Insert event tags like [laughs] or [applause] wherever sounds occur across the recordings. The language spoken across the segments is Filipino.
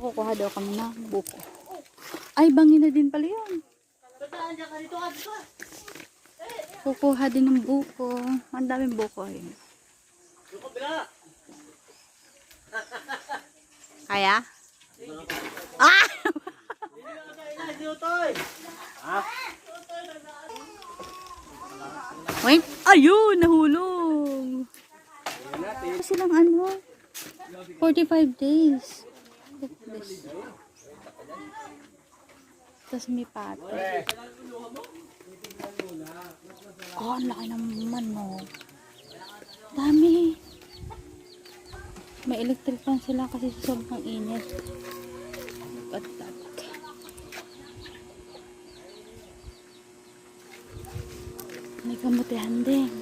Kukuha daw kami ng buko. Ay, bangin na din pala yun. Kukuha din ng buko. Ang daming buko eh. Kaya? Ah! [laughs] Wait, ayun, nahulog. Silang ano? 45 days. Tapos may pato. Oh, ang laki naman, no. Dami. May electric fan sila kasi sa sobrang init. Look at that. May kamutihan din.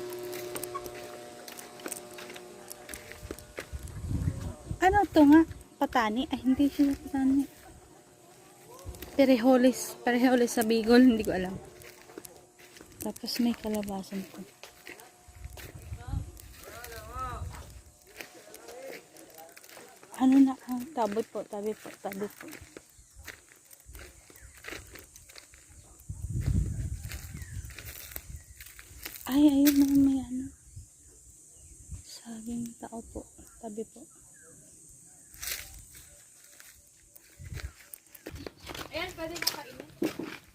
Ano to nga? Patani? Ay, hindi siya patani. Pereholis. Pereholis sa Bigol. Hindi ko alam. Tapos may kalabasan ko. Ano na? Ah, tabi po, tabi po, tabi po. Ay, ayun na may ano. Sabing tao po. Tabi po. Pwede na kainin.